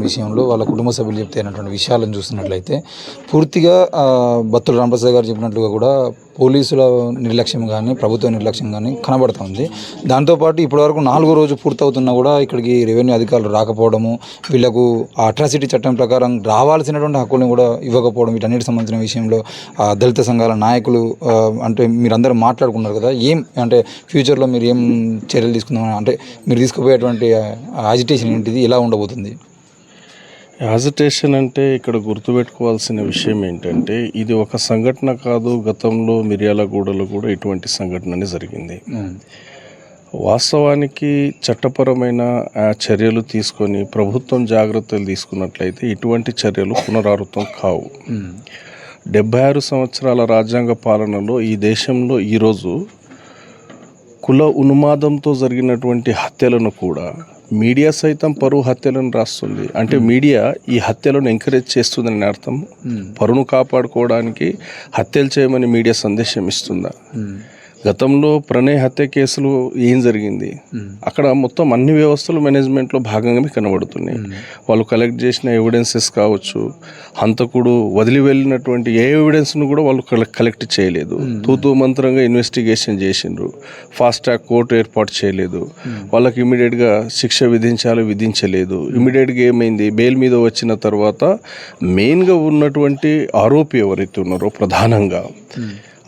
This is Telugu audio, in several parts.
విషయంలో వాళ్ళ కుటుంబ సభ్యులు చెప్తేనటువంటి విషయాలను చూసినట్లయితే పూర్తిగా బత్తుల రామప్రసాద్ గారు చెప్పినట్లుగా కూడా పోలీసుల నిర్లక్ష్యం కానీ ప్రభుత్వ నిర్లక్ష్యం కానీ కనబడుతుంది దాంతోపాటు ఇప్పటివరకు నాలుగో రోజు పూర్తవుతున్నా కూడా ఇక్కడికి రెవెన్యూ అధికారులు రాకపోవడము వీళ్ళకు అట్రాసిటీ చట్టం ప్రకారం రావాల్సినటువంటి హక్కులను కూడా ఇవ్వకపోవడం వీటన్నిటి సంబంధించిన విషయంలో దళిత సంఘాల నాయకులు అంటే మీరందరూ మాట్లాడుకున్నారు కదా ఏం అంటే ఫ్యూచర్లో మీరు ఏం చర్యలు తీసుకుందామని అంటే మీరు తీసుకుపోయేటువంటి యాజిటేషన్ ఏంటిది ఎలా ఉండబోతుంది? యాజిటేషన్ అంటే ఇక్కడ గుర్తుపెట్టుకోవాల్సిన విషయం ఏంటంటే ఇది ఒక సంఘటన కాదు. గతంలో మిర్యాలగూడలో కూడా ఇటువంటి సంఘటన జరిగింది. వాస్తవానికి చట్టపరమైన ఆ, చర్యలు తీసుకొని ప్రభుత్వం జాగ్రత్తలు తీసుకున్నట్లయితే ఇటువంటి చర్యలు పునరావృతం కావు. డెబ్బై ఆరు సంవత్సరాల రాజ్యాంగ పాలనలో ఈ దేశంలో ఈరోజు కుల ఉన్మాదంతో జరిగినటువంటి హత్యలను కూడా మీడియా సైతం పరువు హత్యలను రాస్తుంది. అంటే మీడియా ఈ హత్యలను ఎంకరేజ్ చేస్తుందని అర్థం. పరువును కాపాడుకోవడానికి హత్యలు చేయమని మీడియా సందేశం ఇస్తుందా? గతంలో ప్రణయ్ హత్య కేసులు ఏం జరిగింది? అక్కడ మొత్తం అన్ని వ్యవస్థలు మేనేజ్మెంట్లో భాగంగా కనబడుతున్నాయి. వాళ్ళు కలెక్ట్ చేసిన ఎవిడెన్సెస్ కావచ్చు హంతకుడు వదిలి వెళ్ళినటువంటి ఏ ఎవిడెన్స్ను కూడా వాళ్ళు కలెక్ట్ కలెక్ట్ చేయలేదు. తూతూ మంత్రంగా ఇన్వెస్టిగేషన్ చేసిండ్రు. ఫాస్ట్ ట్రాక్ కోర్టు ఏర్పాటు చేయలేదు. వాళ్ళకి ఇమీడియట్గా శిక్ష విధించాలో విధించలేదు. ఇమీడియట్గా ఏమైంది? బెయిల్ మీద వచ్చిన తర్వాత మెయిన్గా ఉన్నటువంటి ఆరోపి ఎవరైతే ఉన్నారో ప్రధానంగా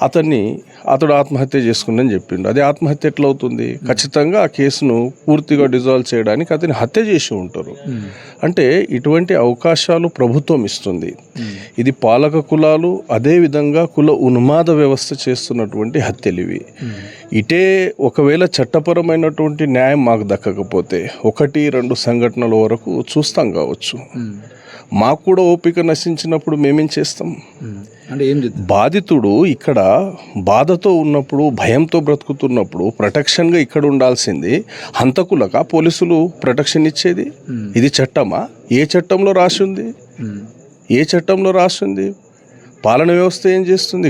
అతన్ని అతడు ఆత్మహత్య చేసుకుందని చెప్పిండు. అది ఆత్మహత్య ఎట్లా అవుతుంది ఖచ్చితంగా ఆ కేసును పూర్తిగా డిజాల్వ్ చేయడానికి అతని హత్య చేసి ఉంటారు. అంటే ఇటువంటి అవకాశాలు ప్రభుత్వం ఇస్తుంది. ఇది పాలక కులాలు అదేవిధంగా కుల ఉన్మాద వ్యవస్థ చేస్తున్నటువంటి హత్యలు ఇవి. ఇటే ఒకవేళ చట్టపరమైనటువంటి న్యాయం మాకు దక్కకపోతే ఒకటి రెండు సంఘటనల వరకు చూస్తాం కావచ్చు. మాకు కూడా ఓపిక నశించినప్పుడు మేమేం చేస్తాం? అంటే ఏం బాధితుడు ఇక్కడ బాధతో ఉన్నప్పుడు భయంతో బ్రతుకుతున్నప్పుడు ప్రొటెక్షన్గా ఇక్కడ ఉండాల్సింది హంతకులక పోలీసులు ప్రొటెక్షన్ ఇచ్చేది? ఇది చట్టమా? ఏ చట్టంలో రాసి ఉంది ఏ చట్టంలో రాసి ఉంది పాలన వ్యవస్థ ఏం చేస్తుంది?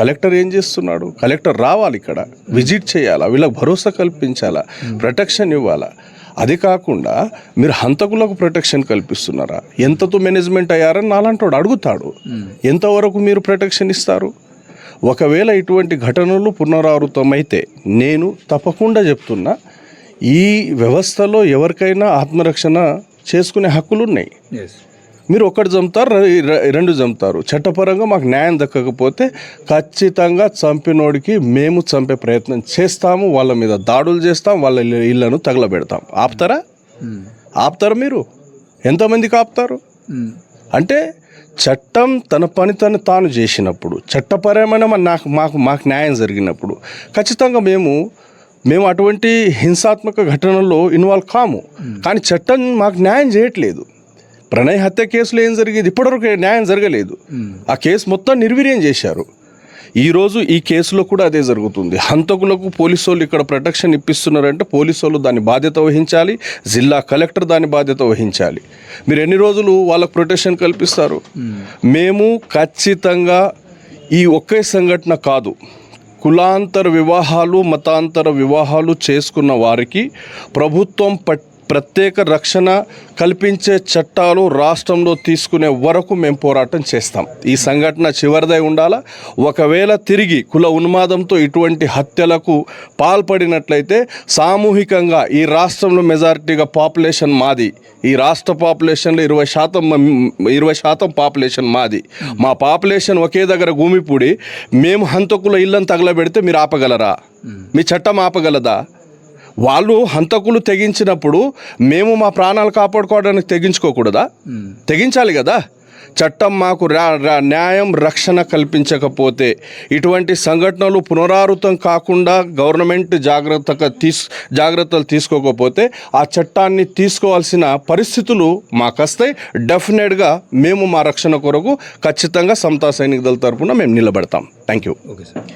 కలెక్టర్ ఏం చేస్తున్నాడు? కలెక్టర్ రావాలి ఇక్కడ విజిట్ చేయాలా? వీళ్ళకి భరోసా కల్పించాలా? ప్రొటెక్షన్ ఇవ్వాలా? అది కాకుండా మీరు హంతకులకు ప్రొటెక్షన్ కల్పిస్తున్నారా? ఎంతతో మేనేజ్మెంట్ అయ్యారని నాలంటోడు అడుగుతాడు. ఎంతవరకు మీరు ప్రొటెక్షన్ ఇస్తారు? ఒకవేళ ఇటువంటి ఘటనలు పునరావృతమైతే నేను తప్పకుండా చెప్తున్నా ఈ వ్యవస్థలో ఎవరికైనా ఆత్మరక్షణ చేసుకునే హక్కులు ఉన్నాయి మీరు ఒకటి చంపుతారు రెండు చంపుతారు. చట్టపరంగా మాకు న్యాయం దక్కకపోతే ఖచ్చితంగా చంపినోడికి మేము చంపే ప్రయత్నం చేస్తాము వాళ్ళ మీద దాడులు చేస్తాం వాళ్ళ ఇళ్ళను తగలబెడతాం. ఆపుతారా? ఆపుతారా మీరు? ఎంతమందికి ఆపుతారు? అంటే చట్టం తన పని తను తాను చేసినప్పుడు చట్టపరమైన మన- నాకు మాకు మాకు న్యాయం జరిగినప్పుడు ఖచ్చితంగా మేము మేము అటువంటి హింసాత్మక ఘటనల్లో ఇన్వాల్వ్ కాము. కానీ చట్టం మాకు న్యాయం చేయట్లేదు. ప్రణయ్ హత్య కేసులో ఏం జరిగింది? ఇప్పటివరకు న్యాయం జరగలేదు. ఆ కేసు మొత్తం నిర్వీర్యం చేశారు. ఈరోజు ఈ కేసులో కూడా అదే జరుగుతుంది. హంతకులకు పోలీసు వాళ్ళు ఇక్కడ ప్రొటెక్షన్ ఇప్పిస్తున్నారంటే పోలీసు వాళ్ళు దాని బాధ్యత వహించాలి జిల్లా కలెక్టర్ దాని బాధ్యత వహించాలి. మీరు ఎన్ని రోజులు వాళ్ళకు ప్రొటెక్షన్ కల్పిస్తారు? మేము. ఖచ్చితంగా ఈ ఒకే సంఘటన కాదు కులాంతర వివాహాలు మతాంతర వివాహాలు చేసుకున్న వారికి ప్రభుత్వం పట్ ప్రత్యేక రక్షణ కల్పించే చట్టాలు రాష్ట్రంలో తీసుకునే వరకు మేము పోరాటం చేస్తాం. ఈ సంఘటన చివరిదై ఉండాలా? ఒకవేళ తిరిగి కుల ఉన్మాదంతో ఇటువంటి హత్యలకు పాల్పడినట్లయితే సామూహికంగా ఈ రాష్ట్రంలో మెజారిటీగా పాపులేషన్ మాది. ఈ రాష్ట్ర పాపులేషన్లో ఇరవై శాతం ఇరవై శాతం పాపులేషన్ మాది. మా పాపులేషన్ ఒకే దగ్గర భూమిపూడి మేము హంతకుల ఇళ్ళని తగలబెడితే మీరు ఆపగలరా? మీ చట్టం ఆపగలదా? వాళ్ళు హంతకులు తెగించినప్పుడు మేము మా ప్రాణాలు కాపాడుకోవడానికి తెగించుకోకూడదా? తెగించాలి కదా. చట్టం మాకు న్యాయం రక్షణ కల్పించకపోతే ఇటువంటి సంఘటనలు పునరావృతం కాకుండా గవర్నమెంట్ జాగ్రత్తగా తీసు జాగ్రత్తలు తీసుకోకపోతే ఆ చట్టాన్ని తీసుకోవాల్సిన పరిస్థితులు మాకు వస్తాయి డెఫినెట్గా మేము మా రక్షణ కొరకు ఖచ్చితంగా సమతా సైనిక దళ తరపున మేము నిలబడతాం. Thank you. Okay sir.